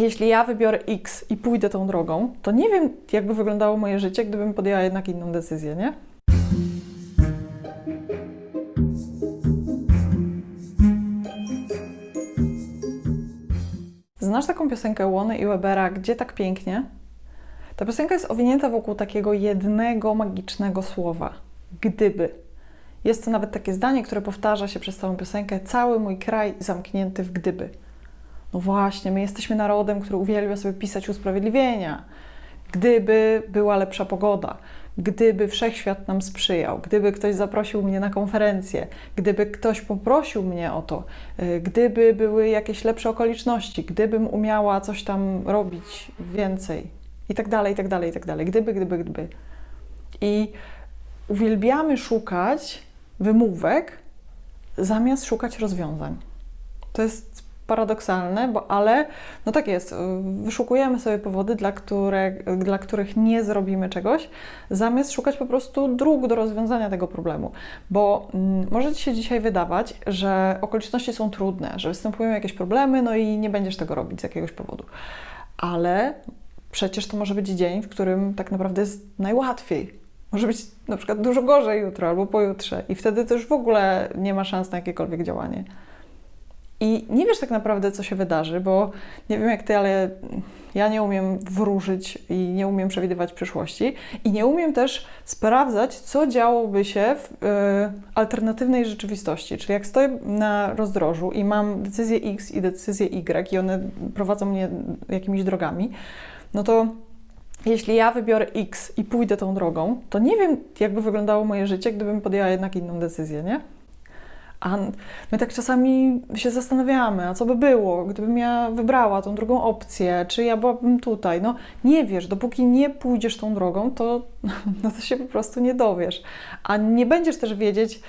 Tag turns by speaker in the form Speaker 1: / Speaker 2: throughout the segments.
Speaker 1: jeśli ja wybiorę X i pójdę tą drogą, to nie wiem, jakby wyglądało moje życie, gdybym podjęła jednak inną decyzję, nie? Znasz taką piosenkę Łony i Webera, Gdzie tak pięknie? Ta piosenka jest owinięta wokół takiego jednego magicznego słowa gdyby. Jest to nawet takie zdanie, które powtarza się przez całą piosenkę: Cały mój kraj zamknięty w gdyby. No właśnie, my jesteśmy narodem, który uwielbia sobie pisać usprawiedliwienia. Gdyby była lepsza pogoda, gdyby wszechświat nam sprzyjał, gdyby ktoś zaprosił mnie na konferencję, gdyby ktoś poprosił mnie o to, y, gdyby były jakieś lepsze okoliczności, gdybym umiała coś tam robić więcej i tak dalej, i tak dalej, i tak dalej. Gdyby, gdyby, gdyby. I uwielbiamy szukać wymówek zamiast szukać rozwiązań. To jest paradoksalne, bo ale no tak jest, wyszukujemy sobie powody, dla, które, dla których nie zrobimy czegoś, zamiast szukać po prostu dróg do rozwiązania tego problemu. Bo mm, może Ci się dzisiaj wydawać, że okoliczności są trudne, że występują jakieś problemy, no i nie będziesz tego robić z jakiegoś powodu. Ale przecież to może być dzień, w którym tak naprawdę jest najłatwiej. Może być na przykład dużo gorzej jutro albo pojutrze, i wtedy też w ogóle nie ma szans na jakiekolwiek działanie. I nie wiesz tak naprawdę, co się wydarzy, bo nie wiem jak ty, ale ja nie umiem wróżyć i nie umiem przewidywać przyszłości i nie umiem też sprawdzać, co działoby się w y, alternatywnej rzeczywistości. Czyli jak stoję na rozdrożu i mam decyzję X i decyzję Y i one prowadzą mnie jakimiś drogami, no to jeśli ja wybiorę X i pójdę tą drogą, to nie wiem, jakby wyglądało moje życie, gdybym podjęła jednak inną decyzję, nie? A my tak czasami się zastanawiamy, a co by było, gdybym ja wybrała tą drugą opcję, czy ja byłabym tutaj. No nie wiesz, dopóki nie pójdziesz tą drogą, to, no to się po prostu nie dowiesz. A nie będziesz też wiedzieć,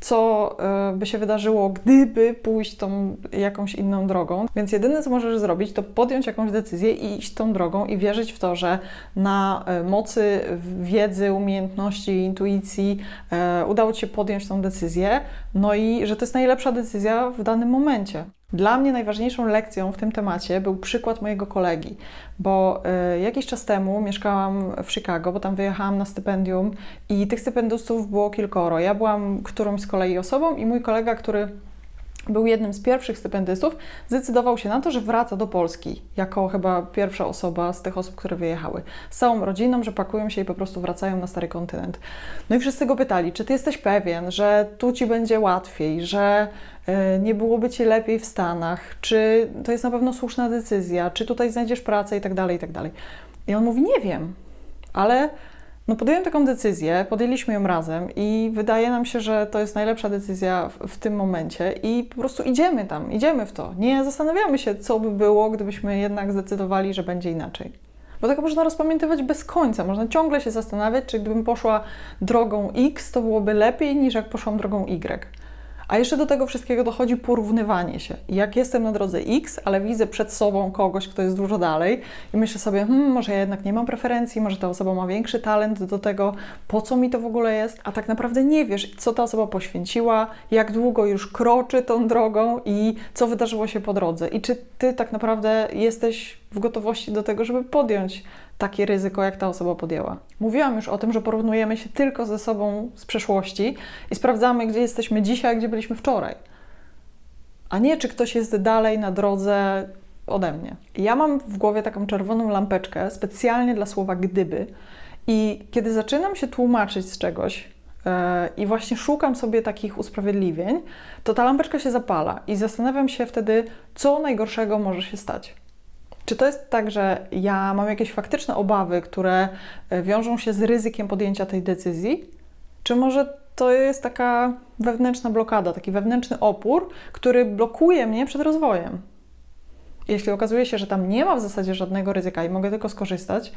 Speaker 1: co e, by się wydarzyło, gdyby pójść tą jakąś inną drogą. Więc jedyne, co możesz zrobić, to podjąć jakąś decyzję i iść tą drogą i wierzyć w to, że na e, mocy wiedzy, umiejętności, intuicji e, udało Ci się podjąć tą decyzję, no i że to jest najlepsza decyzja w danym momencie. Dla mnie najważniejszą lekcją w tym temacie był przykład mojego kolegi, bo y, jakiś czas temu mieszkałam w Chicago, bo tam wyjechałam na stypendium i tych stypendystów było kilkoro. Ja byłam którąś z kolei osobą i mój kolega, który był jednym z pierwszych stypendystów, zdecydował się na to, że wraca do Polski jako chyba pierwsza osoba z tych osób, które wyjechały. Z całą rodziną, że pakują się i po prostu wracają na stary kontynent. No i wszyscy go pytali, czy ty jesteś pewien, że tu ci będzie łatwiej, że y, nie byłoby ci lepiej w Stanach, czy to jest na pewno słuszna decyzja, czy tutaj znajdziesz pracę i tak dalej, i tak dalej. I on mówi, nie wiem, ale no podjąłem taką decyzję, podjęliśmy ją razem i wydaje nam się, że to jest najlepsza decyzja w, w, tym momencie i po prostu idziemy tam, idziemy w to. Nie zastanawiamy się, co by było, gdybyśmy jednak zdecydowali, że będzie inaczej. Bo tego można rozpamiętywać bez końca. Można ciągle się zastanawiać, czy gdybym poszła drogą X, to byłoby lepiej niż jak poszłam drogą Y. A jeszcze do tego wszystkiego dochodzi porównywanie się. Jak jestem na drodze X, ale widzę przed sobą kogoś, kto jest dużo dalej i myślę sobie, hmm, może ja jednak nie mam preferencji, może ta osoba ma większy talent do tego, po co mi to w ogóle jest, a tak naprawdę nie wiesz, co ta osoba poświęciła, jak długo już kroczy tą drogą i co wydarzyło się po drodze. I czy ty tak naprawdę jesteś w gotowości do tego, żeby podjąć takie ryzyko, jak ta osoba podjęła. Mówiłam już o tym, że porównujemy się tylko ze sobą z przeszłości i sprawdzamy, gdzie jesteśmy dzisiaj, a gdzie byliśmy wczoraj. A nie, czy ktoś jest dalej na drodze ode mnie. Ja mam w głowie taką czerwoną lampeczkę specjalnie dla słowa gdyby. I kiedy zaczynam się tłumaczyć z czegoś, e, i właśnie szukam sobie takich usprawiedliwień, to ta lampeczka się zapala i zastanawiam się wtedy, co najgorszego może się stać. Czy to jest tak, że ja mam jakieś faktyczne obawy, które e, wiążą się z ryzykiem podjęcia tej decyzji? Czy może to jest taka wewnętrzna blokada, taki wewnętrzny opór, który blokuje mnie przed rozwojem? Jeśli okazuje się, że tam nie ma w zasadzie żadnego ryzyka i mogę tylko skorzystać,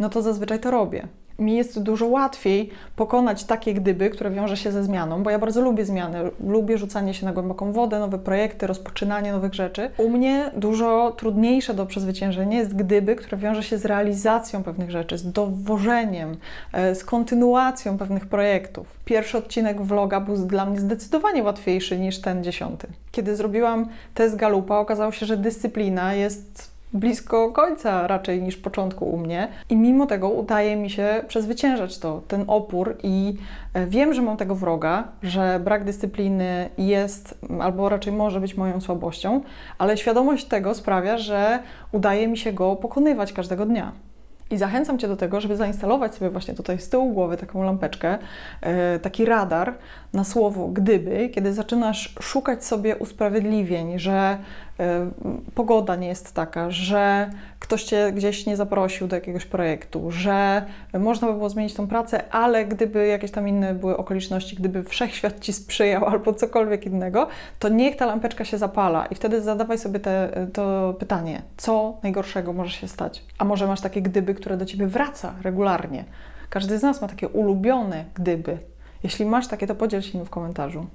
Speaker 1: no to zazwyczaj to robię mi jest dużo łatwiej pokonać takie gdyby, które wiąże się ze zmianą, bo ja bardzo lubię zmiany, lubię rzucanie się na głęboką wodę, nowe projekty, rozpoczynanie nowych rzeczy. U mnie dużo trudniejsze do przezwyciężenia jest gdyby, które wiąże się z realizacją pewnych rzeczy, z dowożeniem, e, z kontynuacją pewnych projektów. Pierwszy odcinek vloga był dla mnie zdecydowanie łatwiejszy niż ten dziesiąty. Kiedy zrobiłam test Galupa, okazało się, że dyscyplina jest blisko końca raczej niż początku u mnie i mimo tego udaje mi się przezwyciężać to, ten opór i e, wiem, że mam tego wroga, że brak dyscypliny jest albo raczej może być moją słabością, ale świadomość tego sprawia, że udaje mi się go pokonywać każdego dnia. I zachęcam Cię do tego, żeby zainstalować sobie właśnie tutaj z tyłu głowy taką lampeczkę, e, taki radar na słowo gdyby, kiedy zaczynasz szukać sobie usprawiedliwień, że e, pogoda nie jest taka, że ktoś Cię gdzieś nie zaprosił do jakiegoś projektu, że można by było zmienić tą pracę, ale gdyby jakieś tam inne były okoliczności, gdyby wszechświat Ci sprzyjał albo cokolwiek innego, to niech ta lampeczka się zapala i wtedy zadawaj sobie te, to pytanie, co najgorszego może się stać? A może masz takie gdyby, które do Ciebie wraca regularnie? Każdy z nas ma takie ulubione gdyby. Jeśli masz takie, to podziel się nim w komentarzu.